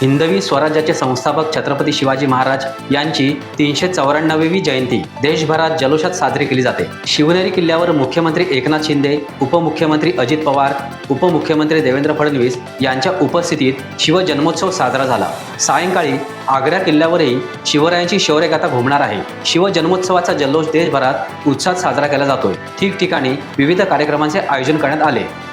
हिंदवी स्वराज्याचे संस्थापक छत्रपती शिवाजी महाराज यांची तीनशे चौऱ्याण्णवी जयंती देशभरात जल्लोषात साजरी केली जाते. शिवनेरी किल्ल्यावर मुख्यमंत्री एकनाथ शिंदे उपमुख्यमंत्री अजित पवार उपमुख्यमंत्री देवेंद्र फडणवीस यांच्या उपस्थितीत शिवजन्मोत्सव साजरा झाला. सायंकाळी आग्रा किल्ल्यावरही शिवरायांची शौर्यगाथा घुमणार आहे. शिवजन्मोत्सवाचा जल्लोष देशभरात उत्साहात साजरा केला जातोय. ठिकठिकाणी विविध कार्यक्रमांचे आयोजन करण्यात आले.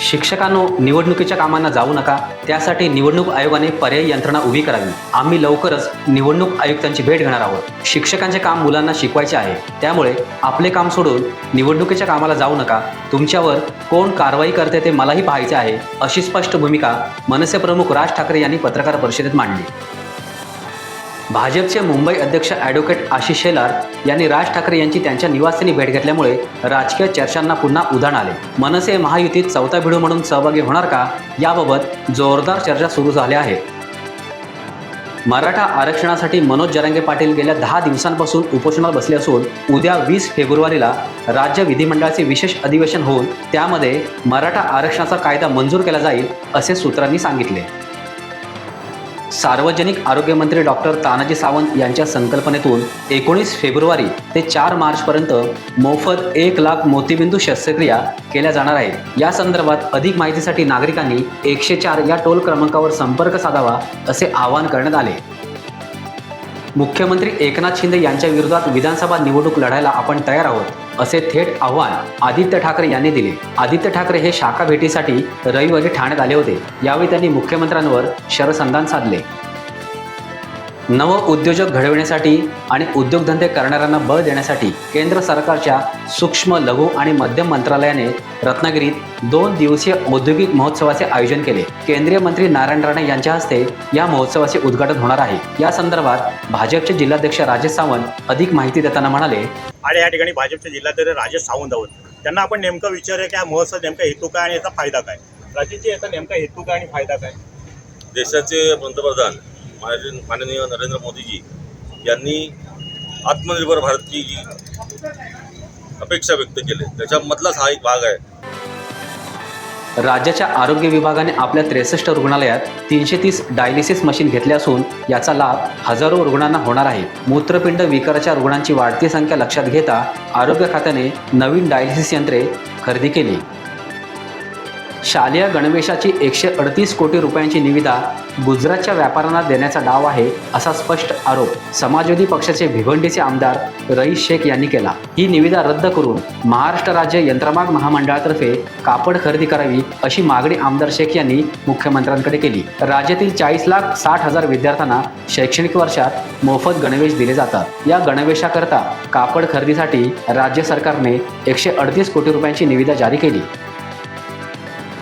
शिक्षकांनो निवडणुकीच्या कामांना जाऊ नका. त्यासाठी निवडणूक आयोगाने पर्यायी यंत्रणा उभी करावी. आम्ही लवकरच निवडणूक आयुक्तांची भेट घेणार आहोत. शिक्षकांचे काम मुलांना शिकवायचे आहे. त्यामुळे आपले काम सोडून निवडणुकीच्या कामाला जाऊ नका. तुमच्यावर कोण कारवाई करते ते मलाही पाहायचे आहे अशी स्पष्ट भूमिका मनसे प्रमुख राज ठाकरे यांनी पत्रकार परिषदेत मांडली. भाजपचे मुंबई अध्यक्ष ॲडव्होकेट आशिष शेलार यांनी राज ठाकरे यांची त्यांच्या निवासस्थानी भेट घेतल्यामुळे राजकीय चर्चांना पुन्हा उधाण आले. मनसे महायुतीत चौथा भिडू म्हणून सहभागी होणार का? याबाबत जोरदार चर्चा सुरू झाल्या आहेत मराठा आरक्षणासाठी मनोज जरांगे पाटील गेल्या दहा दिवसांपासून उपोषणात बसले असून उद्या वीस फेब्रुवारीला राज्य विधिमंडळाचे विशेष अधिवेशन होऊन त्यामध्ये मराठा आरक्षणाचा कायदा मंजूर केला जाईल असे सूत्रांनी सांगितले. सार्वजनिक आरोग्यमंत्री डॉक्टर तानाजी सावंत यांच्या संकल्पनेतून एकोणीस फेब्रुवारी ते चार मार्चपर्यंत मोफत एक लाख मोतीबिंदू शस्त्रक्रिया केल्या जाणार आहेत. या संदर्भात अधिक माहितीसाठी नागरिकांनी एकशे चार या टोल क्रमांकावर संपर्क साधावा असे आवाहन करण्यात आले. मुख्यमंत्री एकनाथ शिंदे यांच्या विरोधात विधानसभा निवडणूक लढायला आपण तयार आहोत असे थेट आव्हान आदित्य ठाकरे यांनी दिले. आदित्य ठाकरे हे शाखा भेटीसाठी रविवारी ठाण्यात आले होते. यावेळी त्यांनी मुख्यमंत्र्यांवर शरसंधान साधले. नव उद्योजक घडविण्यासाठी आणि उद्योगधंदे करणाऱ्यांना बळ देण्यासाठी केंद्र सरकारच्या सूक्ष्म लघु आणि मध्यम मंत्रालयाने रत्नागिरीत दोन दिवसीय औद्योगिक महोत्सवाचे आयोजन केले. केंद्रीय मंत्री नारायण राणे यांच्या हस्ते या महोत्सवाचे उद्घाटन होणार आहे. या संदर्भात भाजपचे जिल्हाध्यक्ष राजेश सावंत अधिक माहिती देताना म्हणाले आणि या ठिकाणी भाजपचे जिल्हाध्यक्ष राजेश सावंत आहोत. त्यांना आपण नेमकं विचारूया की हा महोत्सव नेमका हेतू काय आणि याचा फायदा काय? राजेशजी याचा नेमका हेतू काय आणि फायदा काय? देशाचे पंतप्रधान माननीय माननीय नरेंद्र मोदीजी यांनी आत्मनिर्भर भारतची जी अपेक्षा व्यक्त केली त्याच्यामधलाच हा एक भाग आहे. राज्याच्या आरोग्य विभागाने आपल्या त्रेसष्ट रुग्णालयात तीनशे तीस डायलिसिस मशीन घेतले असून याचा लाभ हजारो रुग्णांना होणार आहे. मूत्रपिंड विकाराच्या रुग्णांची वाढती संख्या लक्षात घेता आरोग्य खात्याने नवीन डायलिसिस यंत्रे खरेदी केली. शालेय गणवेशाची एकशे अडतीस कोटी रुपयांची निविदा गुजरातच्या व्यापाऱ्यांना देण्याचा डाव आहे असा स्पष्ट आरोप समाजवादी पक्षाचे भिवंडीचे आमदार रईस शेख यांनी केला. ही निविदा रद्द करून महाराष्ट्र राज्य यंत्रमाग महामंडळातर्फे कापड खरेदी करावी अशी मागणी आमदार शेख यांनी मुख्यमंत्र्यांकडे केली. राज्यातील चाळीस लाख साठ हजार विद्यार्थ्यांना शैक्षणिक वर्षात मोफत गणवेश दिले जातात. या गणवेशाकरता कापड खरेदीसाठी राज्य सरकारने एकशे अडतीस कोटी रुपयांची निविदा जारी केली.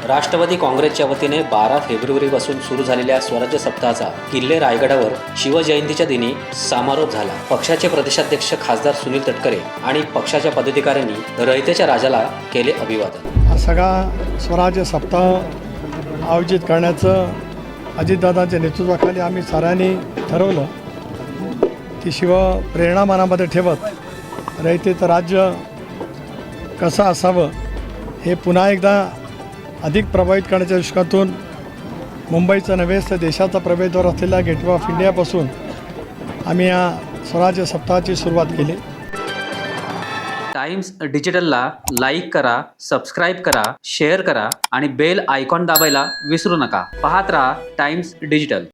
राष्ट्रवादी काँग्रेसच्या वतीने बारा फेब्रुवारीपासून सुरू झालेल्या स्वराज्य सप्ताहाचा किल्ले रायगडावर शिवजयंतीच्या दिनी समारोप झाला. पक्षाचे प्रदेशाध्यक्ष खासदार सुनील तटकरे आणि पक्षाच्या पदाधिकाऱ्यांनी रयतेच्या राजाला केले अभिवादन. हा सगळा स्वराज्य सप्ताह आयोजित करण्याचं अजितदादांच्या नेतृत्वाखाली आम्ही साऱ्यांनी ठरवलं की शिव प्रेरणा मनामध्ये ठेवत रयतेचं राज्य कसं असावं हे पुन्हा एकदा अधिक प्रभावित करण्याच्या दृष्टीतून मुंबईचा नव्हे तर देशाचा प्रवेशद्वार असलेल्या गेटवे ऑफ इंडियापासून आम्ही या स्वराज्य सप्ताहाची सुरुवात केली. टाइम्स डिजिटलला लाईक करा सबस्क्राईब करा शेअर करा आणि बेल आयकॉन दाबायला विसरू नका. पाहत राहा टाइम्स डिजिटल.